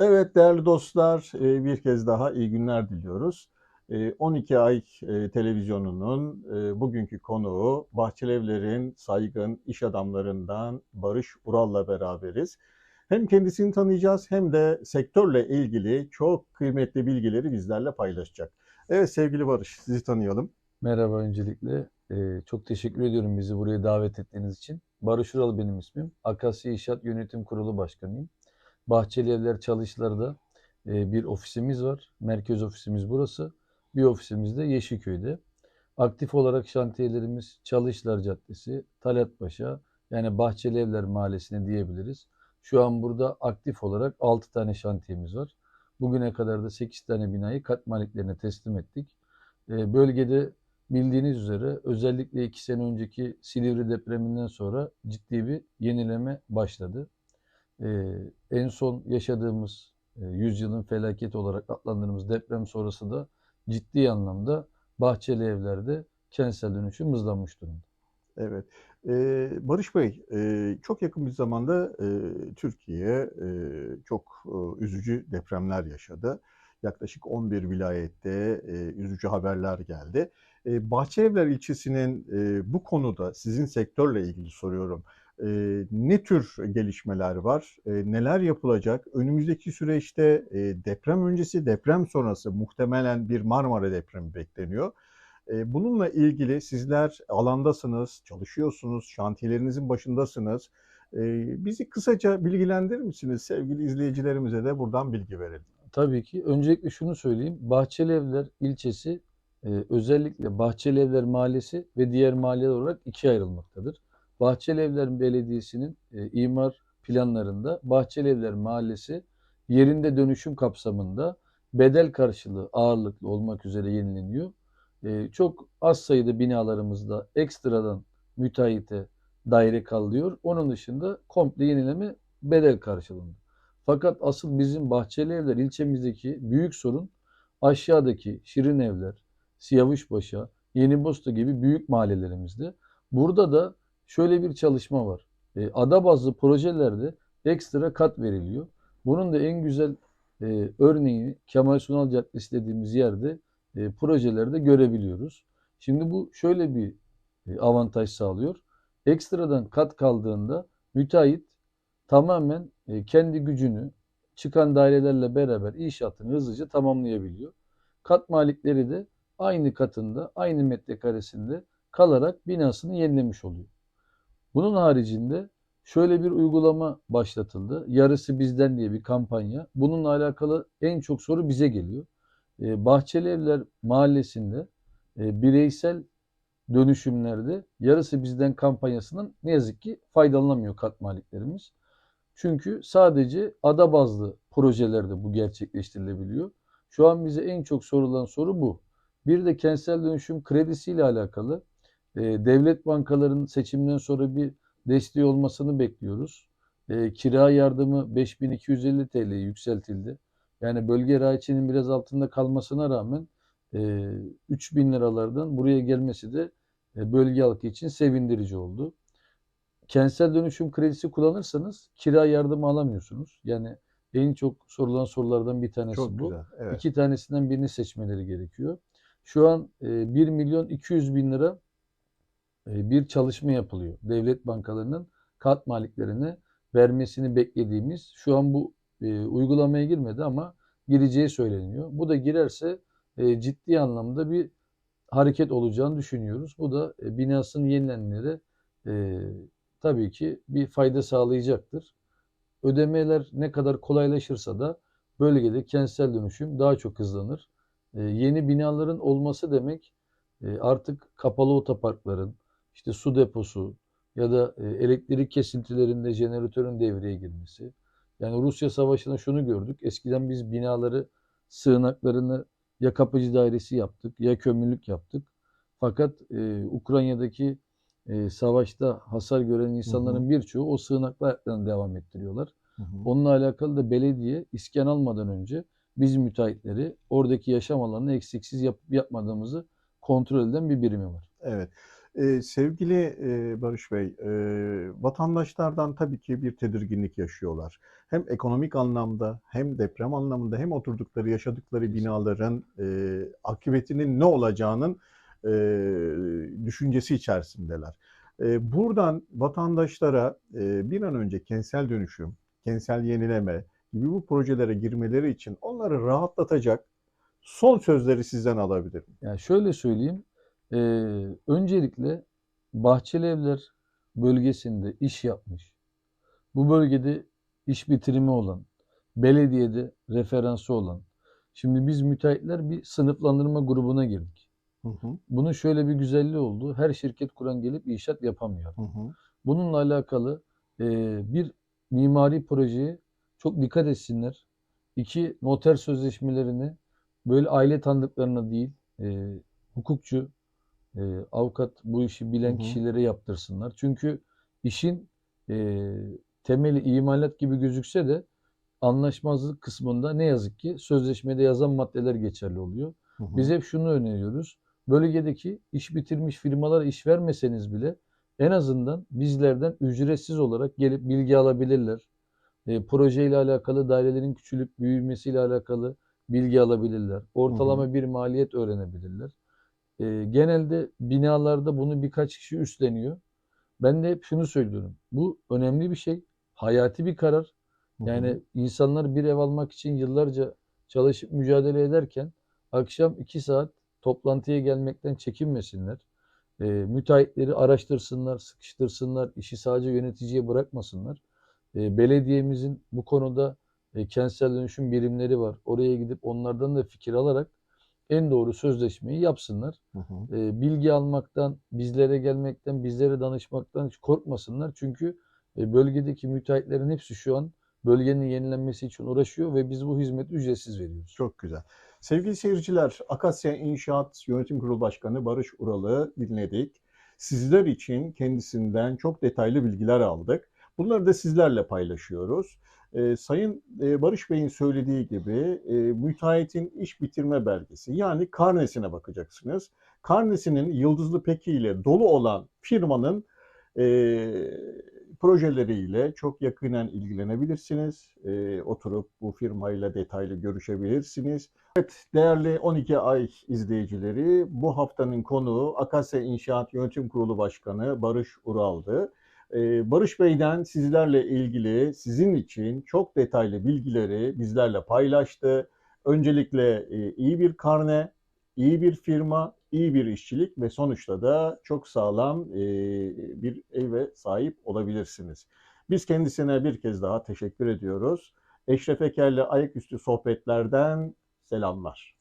Evet değerli dostlar, e, bir kez daha iyi günler diliyoruz. E, 12 ay e, televizyonunun e, bugünkü konuğu Bahçelievler'in saygın iş adamlarından Barış Ural'la beraberiz. Hem kendisini tanıyacağız hem de sektörle ilgili çok kıymetli bilgileri bizlerle paylaşacak. Evet sevgili Barış, sizi tanıyalım. Merhaba öncelikle. Çok teşekkür ediyorum bizi buraya davet ettiğiniz için. Barış Ural benim ismim. Akasya İnşaat Yönetim Kurulu Başkanıyım. Bahçeli Evler Çalışlar'da e, bir ofisimiz var. Merkez ofisimiz burası. Bir ofisimiz de Yeşilköy'de. Aktif olarak şantiyelerimiz Çalışlar Caddesi, Talatpaşa yani Bahçeli Evler Mahallesi'ne diyebiliriz. Şu an burada aktif olarak 6 tane şantiyemiz var. Bugüne kadar da 8 tane binayı kat maliklerine teslim ettik. E, bölgede bildiğiniz üzere özellikle 2 sene önceki Silivri depreminden sonra ciddi bir yenileme başladı. E, en son yaşadığımız e, yüzyılın felaketi olarak adlandırdığımız deprem sonrası da ciddi anlamda bahçeli evlerde kentsel dönüşüm hızlanmış durumda. Evet. Ee, Barış Bey, e, çok yakın bir zamanda e, Türkiye e, çok e, üzücü depremler yaşadı. Yaklaşık 11 vilayette e, üzücü haberler geldi. E, Bahçelievler ilçesinin e, bu konuda sizin sektörle ilgili soruyorum. E, ne tür gelişmeler var? E, neler yapılacak? Önümüzdeki süreçte e, deprem öncesi, deprem sonrası muhtemelen bir Marmara depremi bekleniyor. E, bununla ilgili sizler alandasınız, çalışıyorsunuz, şantiyelerinizin başındasınız. E, bizi kısaca bilgilendirir misiniz? Sevgili izleyicilerimize de buradan bilgi verelim. Tabii ki. Öncelikle şunu söyleyeyim. Bahçelievler ilçesi e, özellikle Bahçelievler Mahallesi ve diğer mahalleler olarak ikiye ayrılmaktadır. Bahçelievler Belediyesi'nin e, imar planlarında Bahçelievler Mahallesi yerinde dönüşüm kapsamında bedel karşılığı ağırlıklı olmak üzere yenileniyor. E, çok az sayıda binalarımızda ekstradan müteahhite daire kalıyor. Onun dışında komple yenileme bedel karşılığında. Fakat asıl bizim Bahçelievler ilçemizdeki büyük sorun aşağıdaki Şirin Evler, Siyavuşpaşa, Yenibosta gibi büyük mahallelerimizde. Burada da şöyle bir çalışma var. E, ada bazlı projelerde ekstra kat veriliyor. Bunun da en güzel e, örneğini Kemal Sunal Caddesi dediğimiz yerde e, projelerde görebiliyoruz. Şimdi bu şöyle bir e, avantaj sağlıyor. Ekstradan kat kaldığında müteahhit tamamen e, kendi gücünü çıkan dairelerle beraber inşaatını hızlıca tamamlayabiliyor. Kat malikleri de aynı katında, aynı metrekaresinde kalarak binasını yenilemiş oluyor. Bunun haricinde şöyle bir uygulama başlatıldı. Yarısı bizden diye bir kampanya. Bununla alakalı en çok soru bize geliyor. E, Bahçeli Evler Mahallesi'nde e, bireysel dönüşümlerde yarısı bizden kampanyasından ne yazık ki faydalanamıyor kat maliklerimiz. Çünkü sadece ada bazlı projelerde bu gerçekleştirilebiliyor. Şu an bize en çok sorulan soru bu. Bir de kentsel dönüşüm kredisiyle alakalı e, devlet bankalarının seçimden sonra bir desteği olmasını bekliyoruz. E, kira yardımı 5250 TL'ye yükseltildi. Yani bölge raiçinin biraz altında kalmasına rağmen e, 3000 liralardan buraya gelmesi de e, bölge halkı için sevindirici oldu. Kentsel dönüşüm kredisi kullanırsanız kira yardımı alamıyorsunuz. Yani en çok sorulan sorulardan bir tanesi Çok bu. güzel. Evet. İki tanesinden birini seçmeleri gerekiyor. Şu an e, 1 milyon 200 bin lira bir çalışma yapılıyor. Devlet bankalarının kat maliklerine vermesini beklediğimiz şu an bu e, uygulamaya girmedi ama gireceği söyleniyor. Bu da girerse e, ciddi anlamda bir hareket olacağını düşünüyoruz. Bu da e, binasının yenilenmelere e, tabii ki bir fayda sağlayacaktır. Ödemeler ne kadar kolaylaşırsa da bölgede kentsel dönüşüm daha çok hızlanır. E, yeni binaların olması demek e, artık kapalı otoparkların, işte su deposu ya da e, elektrik kesintilerinde jeneratörün devreye girmesi. Yani Rusya Savaşı'nda şunu gördük. Eskiden biz binaları, sığınaklarını ya kapıcı dairesi yaptık ya kömürlük yaptık. Fakat e, Ukrayna'daki e, savaşta hasar gören insanların birçoğu o sığınakla hayatlarını devam ettiriyorlar. Hı hı. Onunla alakalı da belediye iskan almadan önce biz müteahhitleri oradaki yaşam alanını eksiksiz yapıp yapmadığımızı kontrol eden bir birimi var. Evet. Eee, sevgili, eee, Barış Bey, eee, vatandaşlardan tabii ki bir tedirginlik yaşıyorlar. Hem ekonomik anlamda hem deprem anlamında hem oturdukları, yaşadıkları binaların, eee, akıbetinin ne olacağının, eee, düşüncesi içerisindeler. Eee, buradan vatandaşlara, eee, bir an önce kentsel dönüşüm, kentsel yenileme gibi bu projelere girmeleri için onları rahatlatacak son sözleri sizden alabilir miyim? Yani şöyle söyleyeyim, eee, öncelikle Bahçelievler bölgesinde iş yapmış, bu bölgede iş bitirimi olan, belediyede referansı olan, şimdi biz müteahhitler bir sınıflandırma grubuna girdik. Hı hı. Bunun şöyle bir güzelliği oldu, her şirket kuran gelip inşaat yapamıyor. Hı hı. Bununla alakalı eee, bir mimari projeye çok dikkat etsinler. İki, noter sözleşmelerini böyle aile tanıdıklarına değil, eee, hukukçu, eee, avukat bu işi Hı bilen hı. kişilere yaptırsınlar. Çünkü işin eee, temeli imalat gibi gözükse de anlaşmazlık kısmında ne yazık ki sözleşmede yazan maddeler geçerli oluyor. Hı hı. Biz hep şunu öneriyoruz. Bölgedeki iş bitirmiş firmalara iş vermeseniz bile en azından bizlerden ücretsiz olarak gelip bilgi alabilirler. E, projeyle alakalı dairelerin küçülüp büyümesiyle alakalı bilgi alabilirler. Hı hı. Ortalama bir maliyet öğrenebilirler. E, genelde binalarda bunu birkaç kişi üstleniyor. Ben de hep şunu söylüyorum. Bu önemli bir şey. Hayati bir karar. Hı hı. Yani insanlar bir ev almak için yıllarca çalışıp mücadele ederken akşam iki saat toplantıya gelmekten çekinmesinler. E, müteahhitleri araştırsınlar, sıkıştırsınlar, işi sadece yöneticiye bırakmasınlar. E, belediyemizin bu konuda e, kentsel dönüşüm birimleri var. Oraya gidip onlardan da fikir alarak en doğru sözleşmeyi yapsınlar. Hı hı. E, bilgi almaktan, bizlere gelmekten, bizlere danışmaktan hiç korkmasınlar. Çünkü e, bölgedeki müteahhitlerin hepsi şu an bölgenin yenilenmesi için uğraşıyor ve biz bu hizmeti ücretsiz veriyoruz. Çok güzel. Sevgili seyirciler, Akasya İnşaat Yönetim Kurulu Başkanı Barış Ural'ı dinledik. Sizler için kendisinden çok detaylı bilgiler aldık. Bunları da sizlerle paylaşıyoruz. Ee, Sayın e, Barış Bey'in söylediği gibi e, müteahhitin iş bitirme belgesi yani karnesine bakacaksınız. Karnesinin yıldızlı peki ile dolu olan firmanın e, projeleriyle çok yakinen ilgilenebilirsiniz. E, oturup bu firmayla detaylı görüşebilirsiniz. Evet değerli 12 ay izleyicileri bu haftanın konuğu Akasya İnşaat Yönetim Kurulu Başkanı Barış Ural'dı. Ee, Barış Bey'den sizlerle ilgili sizin için çok detaylı bilgileri bizlerle paylaştı. Öncelikle e, iyi bir karne, iyi bir firma, iyi bir işçilik ve sonuçta da çok sağlam e, bir eve sahip olabilirsiniz. Biz kendisine bir kez daha teşekkür ediyoruz. Eşref Eker'le Ayaküstü Sohbetler'den selamlar.